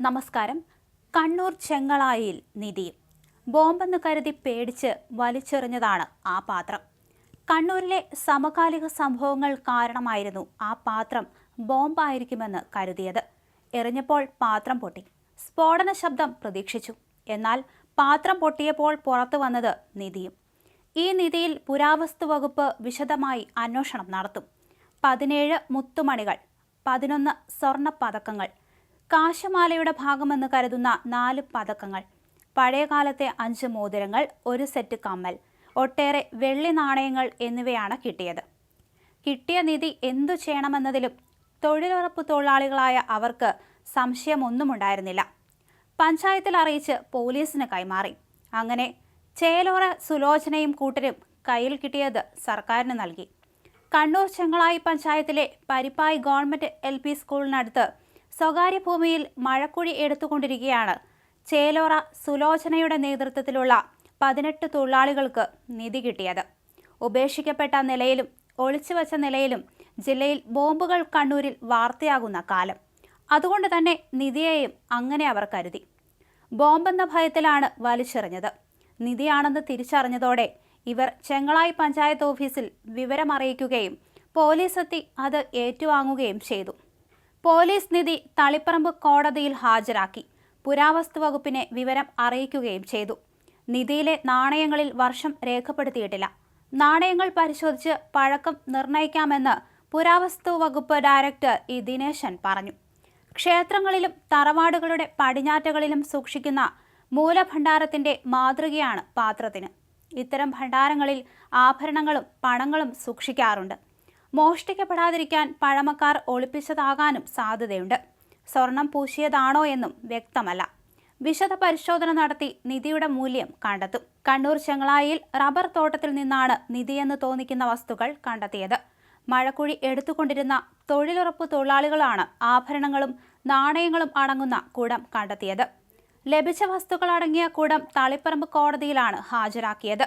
നമസ്കാരം. കണ്ണൂർ ചെങ്ങളായിൽ നിധി. ബോംബെന്ന് കരുതി പേടിച്ച് വലിച്ചെറിഞ്ഞതാണ് ആ പാത്രം. കണ്ണൂരിലെ സമകാലിക സംഭവങ്ങൾ കാരണമായിരുന്നു ആ പാത്രം ബോംബായിരിക്കുമെന്ന് കരുതിയത്. എറിഞ്ഞപ്പോൾ പാത്രം പൊട്ടി. സ്ഫോടന ശബ്ദം പ്രതീക്ഷിച്ചു. എന്നാൽ പാത്രം പൊട്ടിയപ്പോൾ പുറത്തു വന്നത് നിധിയും. ഈ നിധിയിൽ പുരാവസ്തു വകുപ്പ് വിശദമായി അന്വേഷണം നടത്തും. പതിനേഴ് മുത്തുമണികൾ പതിനൊന്ന് സ്വർണ പതക്കങ്ങൾ കാശമാലയുടെ ഭാഗമെന്ന് കരുതുന്ന നാല് പതക്കങ്ങൾ. പഴയകാലത്തെ അഞ്ച് മോതിരങ്ങൾ ഒരു സെറ്റ് കമ്മൽ ഒട്ടേറെ വെള്ളി നാണയങ്ങൾ എന്നിവയാണ് കിട്ടിയത്. കിട്ടിയ നിധി എന്തു ചെയ്യണമെന്നതിലും തൊഴിലുറപ്പ് തൊഴിലാളികളായ അവർക്ക് സംശയമൊന്നുമുണ്ടായിരുന്നില്ല. പഞ്ചായത്തിൽ അറിയിച്ച് പോലീസിന് കൈമാറി. അങ്ങനെ ചേലോറ സുലോചനയും കൂട്ടരും കയ്യിൽ കിട്ടിയത് സർക്കാരിന് നൽകി. കണ്ണൂർ ചെങ്ങളായി പഞ്ചായത്തിലെ പരിപ്പായി ഗവൺമെന്റ് എൽ പി സ്കൂളിനടുത്ത് സ്വകാര്യ ഭൂമിയിൽ മഴക്കുഴി എടുത്തുകൊണ്ടിരിക്കുകയാണ്. ചേലോറ സുലോചനയുടെ നേതൃത്വത്തിലുള്ള പതിനെട്ട് തൊഴിലാളികൾക്ക് നിധി കിട്ടിയത്. ഉപേക്ഷിക്കപ്പെട്ട നിലയിലും ഒളിച്ചുവച്ച നിലയിലും ജില്ലയിൽ ബോംബുകൾ കണ്ണൂരിൽ വാർത്തയാകുന്ന കാലം. അതുകൊണ്ട് തന്നെ നിധിയെയും അങ്ങനെ അവർ കരുതി. ബോംബെന്ന ഭയത്തിലാണ് വലിച്ചെറിഞ്ഞത്. നിധിയാണെന്ന് തിരിച്ചറിഞ്ഞതോടെ ഇവർ ചെങ്ങളായി പഞ്ചായത്ത് ഓഫീസിൽ വിവരമറിയിക്കുകയും പോലീസെത്തി അത് ഏറ്റുവാങ്ങുകയും ചെയ്തു. പോലീസ് നിധി തളിപ്പറമ്പ് കോടതിയിൽ ഹാജരാക്കി. പുരാവസ്തു വകുപ്പിനെ വിവരം അറിയിക്കുകയും ചെയ്തു. നിധിയിലെ നാണയങ്ങളിൽ വർഷം രേഖപ്പെടുത്തിയിട്ടില്ല. നാണയങ്ങൾ പരിശോധിച്ച് പഴക്കം നിർണയിക്കാമെന്ന് പുരാവസ്തു വകുപ്പ് ഡയറക്ടർ ഇ. ദിനേശൻ പറഞ്ഞു. ക്ഷേത്രങ്ങളിലും തറവാടുകളുടെ പടിഞ്ഞാറ്റകളിലും സൂക്ഷിക്കുന്ന മൂലഭണ്ഡാരത്തിന്റെ മാതൃകയാണ് പാത്രത്തിന്. ഇത്തരം ഭണ്ഡാരങ്ങളിൽ ആഭരണങ്ങളും പണങ്ങളും സൂക്ഷിക്കാറുണ്ട്. മോഷ്ടിക്കപ്പെടാതിരിക്കാൻ പഴമക്കാർ ഒളിപ്പിച്ചതാകാനും സാധ്യതയുണ്ട്. സ്വർണം പൂശിയതാണോ എന്നും വ്യക്തമല്ല. വിശദ പരിശോധന നടത്തി നിധിയുടെ മൂല്യം കണ്ടെത്തും. കണ്ണൂർ ചെങ്ങളായിൽ റബ്ബർ തോട്ടത്തിൽ നിന്നാണ് നിധിയെന്ന് തോന്നിക്കുന്ന വസ്തുക്കൾ കണ്ടെത്തിയത്. മഴക്കുഴി എടുത്തുകൊണ്ടിരുന്ന തൊഴിലുറപ്പ് തൊഴിലാളികളാണ് ആഭരണങ്ങളും നാണയങ്ങളും അടങ്ങുന്ന കുടം കണ്ടെത്തിയത്. ലഭിച്ച വസ്തുക്കൾ അടങ്ങിയ കുടം തളിപ്പറമ്പ് കോടതിയിലാണ് ഹാജരാക്കിയത്.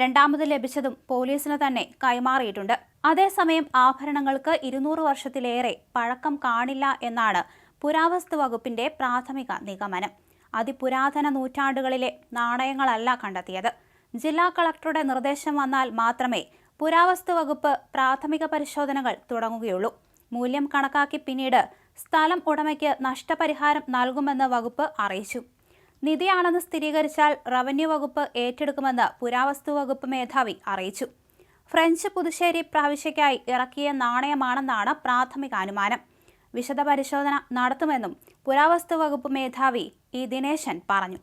രണ്ടാമത് ലഭിച്ചതും പോലീസിന് തന്നെ കൈമാറിയിട്ടുണ്ട്. അതേസമയം ആഭരണങ്ങൾക്ക് ഇരുന്നൂറ് വർഷത്തിലേറെ പഴക്കം കാണില്ല എന്നാണ് പുരാവസ്തു വകുപ്പിന്റെ പ്രാഥമിക നിഗമനം. അതിപുരാതന നൂറ്റാണ്ടുകളിലെ നാണയങ്ങളല്ല കണ്ടെത്തിയത്. ജില്ലാ കളക്ടറുടെ നിർദ്ദേശം വന്നാൽ മാത്രമേ പുരാവസ്തു വകുപ്പ് പ്രാഥമിക പരിശോധനകൾ തുടങ്ങുകയുള്ളൂ. മൂല്യം കണക്കാക്കി പിന്നീട് സ്ഥലം ഉടമയ്ക്ക് നഷ്ടപരിഹാരം നൽകുമെന്ന് വകുപ്പ് അറിയിച്ചു. നിധിയാണെന്ന് സ്ഥിരീകരിച്ചാൽ റവന്യൂ വകുപ്പ് ഏറ്റെടുക്കുമെന്ന് പുരാവസ്തു വകുപ്പ് മേധാവി അറിയിച്ചു. ഫ്രഞ്ച് പുതുശ്ശേരി പ്രാവശ്യക്കായി ഇറക്കിയ നാണയമാണെന്നാണ് പ്രാഥമിക അനുമാനം. വിശദപരിശോധന നടത്തുമെന്നും പുരാവസ്തു വകുപ്പ് മേധാവി ഇ ദിനേശൻ പറഞ്ഞു.